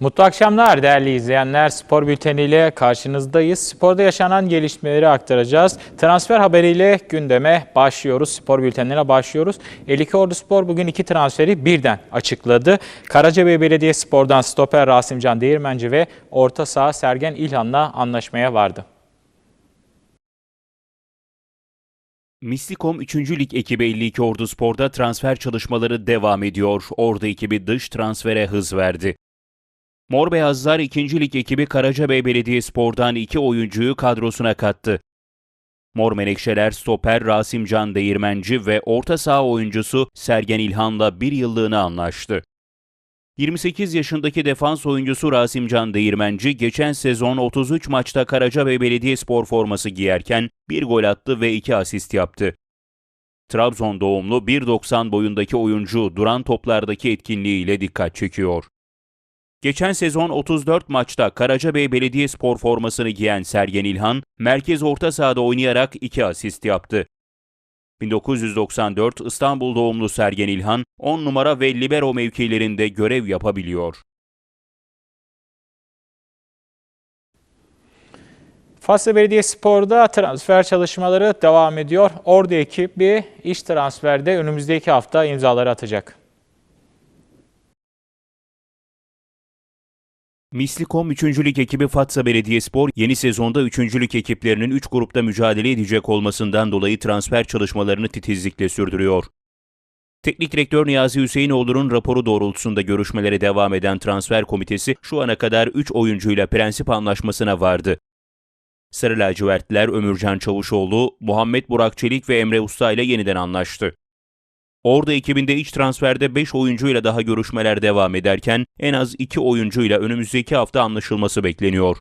Mutlu akşamlar değerli izleyenler. Spor bülteniyle karşınızdayız. Sporda yaşanan gelişmeleri aktaracağız. Transfer haberiyle gündeme başlıyoruz. Spor bültenine başlıyoruz. 52 Ordu Spor bugün iki transferi birden açıkladı. Karacabey Belediyespor'dan stoper Rasimcan Değirmenci ve orta saha Sergen İlhan'la anlaşmaya vardı. Mislikom 3. Lig ekibi 52 Ordu Spor'da transfer çalışmaları devam ediyor. Ordu ekibi dış transfere hız verdi. Mor Beyazlar 2. Lig ekibi Karacabey Belediyespor'dan iki oyuncuyu kadrosuna kattı. Mor Menekşeler stoper Rasimcan Değirmenci ve orta saha oyuncusu Sergen İlhan'la bir yıllığına anlaştı. 28 yaşındaki defans oyuncusu Rasimcan Değirmenci geçen sezon 33 maçta Karacabey Belediyespor forması giyerken bir gol attı ve iki asist yaptı. Trabzon doğumlu 1.90 boyundaki oyuncu duran toplardaki etkinliğiyle dikkat çekiyor. Geçen sezon 34 maçta Karacabey Belediyespor formasını giyen Sergen İlhan, merkez orta sahada oynayarak iki asist yaptı. 1994 İstanbul doğumlu Sergen İlhan, 10 numara ve libero mevkilerinde görev yapabiliyor. Faslı Belediyespor'da transfer çalışmaları devam ediyor. Ordu ekibi iş transferde önümüzdeki hafta imzaları atacak. Mislikom 3. Lig ekibi Fatsa Belediyespor yeni sezonda 3. Lig ekiplerinin 3 grupta mücadele edecek olmasından dolayı transfer çalışmalarını titizlikle sürdürüyor. Teknik direktör Niyazi Hüseyinoğlu'nun raporu doğrultusunda görüşmelere devam eden transfer komitesi şu ana kadar 3 oyuncuyla prensip anlaşmasına vardı. Sarı lacivertliler Ömürcan Çavuşoğlu, Muhammed Burak Çelik ve Emre Usta ile yeniden anlaştı. Orada ekibinde iç transferde 5 oyuncuyla daha görüşmeler devam ederken en az 2 oyuncuyla önümüzdeki hafta anlaşılması bekleniyor.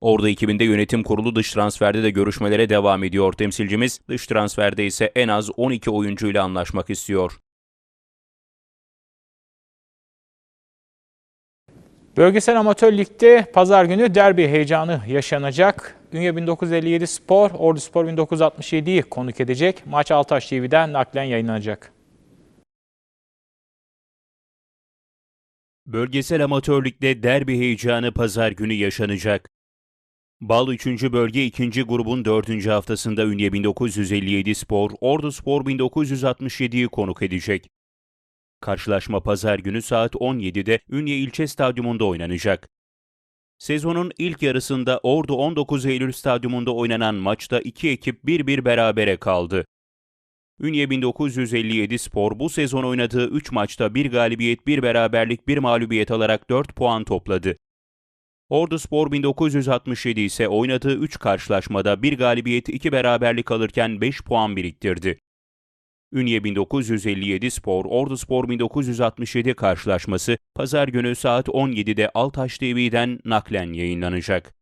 Orada ekibinde yönetim kurulu dış transferde de görüşmelere devam ediyor temsilcimiz. Dış transferde ise en az 12 oyuncuyla anlaşmak istiyor. Bölgesel Amatör Lig'de pazar günü derbi heyecanı yaşanacak. Ünye 1957 Spor, Ordu Spor 1967'yi konuk edecek. Maç Altaş TV'den naklen yayınlanacak. Bölgesel amatörlükte derbi heyecanı pazar günü yaşanacak. Bal 3. Bölge 2. grubun 4. haftasında Ünye 1957 Spor, Ordu Spor 1967'yi konuk edecek. Karşılaşma pazar günü saat 17'de Ünye İlçe Stadyumunda oynanacak. Sezonun ilk yarısında Ordu 19 Eylül Stadyumunda oynanan maçta iki ekip 1-1 berabere kaldı. Ünye 1957 Spor bu sezon oynadığı 3 maçta bir galibiyet, bir beraberlik, bir mağlubiyet alarak 4 puan topladı. Ordu Spor 1967 ise oynadığı 3 karşılaşmada bir galibiyet, 2 beraberlik alırken 5 puan biriktirdi. Ünye 1957 Spor, Ordu Spor 1967 karşılaşması pazar günü saat 17'de Altaş TV'den naklen yayınlanacak.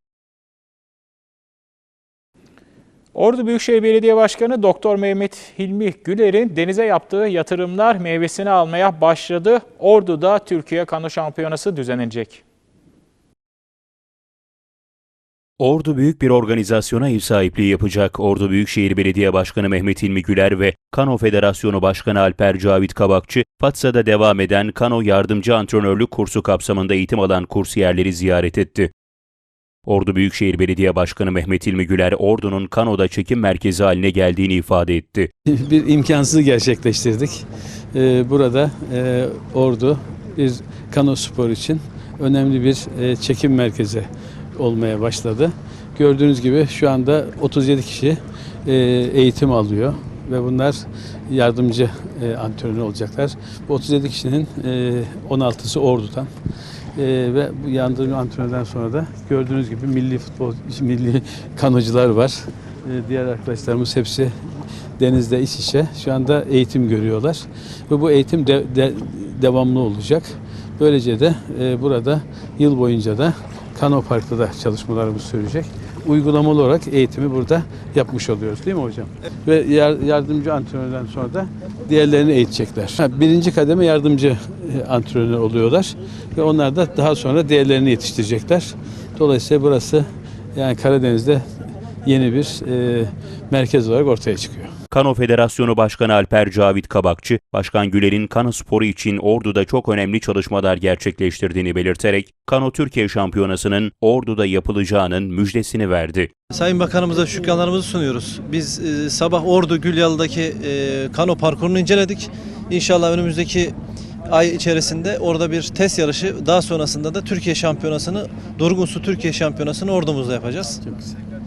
Ordu Büyükşehir Belediye Başkanı Doktor Mehmet Hilmi Güler'in denize yaptığı yatırımlar meyvesini almaya başladı. Ordu'da Türkiye Kano Şampiyonası düzenlenecek. Ordu büyük bir organizasyona ev sahipliği yapacak. Ordu Büyükşehir Belediye Başkanı Mehmet İlmi Güler ve Kano Federasyonu Başkanı Alper Cavit Kabakçı, Fatsa'da devam eden Kano Yardımcı Antrenörlük kursu kapsamında eğitim alan kursiyerleri ziyaret etti. Ordu Büyükşehir Belediye Başkanı Mehmet İlmi Güler, Ordu'nun Kano'da çekim merkezi haline geldiğini ifade etti. bir imkansızı gerçekleştirdik. Ee, Burada e, Ordu bir kano spor için önemli bir e, çekim merkezi olmaya başladı. Gördüğünüz gibi şu anda 37 kişi e, eğitim alıyor ve bunlar yardımcı e, antrenör olacaklar. Bu 37 kişinin e, 16'sı Ordu'dan. E, ve bu yardımcı antrenörden sonra da gördüğünüz gibi milli futbol, milli kanocular var. E, diğer arkadaşlarımız hepsi denizde iç içe şu anda eğitim görüyorlar ve bu eğitim de, de- devamlı olacak. Böylece de e, burada yıl boyunca da Kano Park'ta da çalışmalarımız sürecek. Uygulamalı olarak eğitimi burada yapmış oluyoruz değil mi hocam? Ve yar- yardımcı antrenörden sonra da diğerlerini eğitecekler. Birinci kademe yardımcı e, antrenör oluyorlar ve onlar da daha sonra diğerlerini yetiştirecekler. Dolayısıyla burası yani Karadeniz'de yeni bir e, merkez olarak ortaya çıkıyor. Kano Federasyonu Başkanı Alper Cavit Kabakçı, Başkan Güler'in kano sporu için Ordu'da çok önemli çalışmalar gerçekleştirdiğini belirterek, Kano Türkiye Şampiyonası'nın Ordu'da yapılacağının müjdesini verdi. Sayın Bakanımıza şükranlarımızı sunuyoruz. Biz e, sabah Ordu Gülyalı'daki e, kano parkurunu inceledik. İnşallah önümüzdeki ay içerisinde orada bir test yarışı, daha sonrasında da Türkiye Şampiyonası'nı, Durgun Su Türkiye Şampiyonası'nı ordumuzda yapacağız. Çok güzel.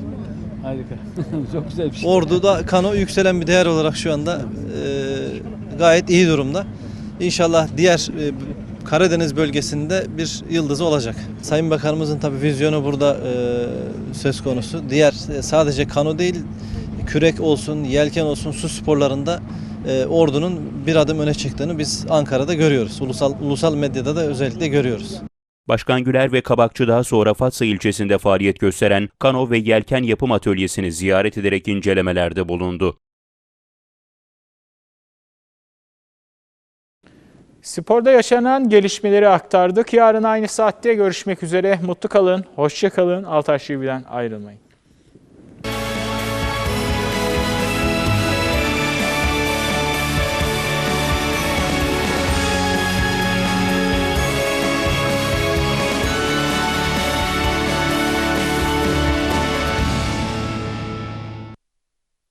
Harika. Çok güzel bir şey. Ordu'da kano yükselen bir değer olarak şu anda e, gayet iyi durumda. İnşallah diğer e, Karadeniz bölgesinde bir yıldızı olacak. Sayın Bakanımızın tabii vizyonu burada e, söz konusu. Diğer e, sadece kano değil, kürek olsun, yelken olsun su sporlarında e, Ordu'nun bir adım öne çıktığını biz Ankara'da görüyoruz. Ulusal ulusal medyada da özellikle görüyoruz. Başkan Güler ve Kabakçı daha sonra Fatsa ilçesinde faaliyet gösteren kano ve yelken yapım atölyesini ziyaret ederek incelemelerde bulundu. Sporda yaşanan gelişmeleri aktardık. Yarın aynı saatte görüşmek üzere. Mutlu kalın, hoşça kalın. Altaş TV'den ayrılmayın.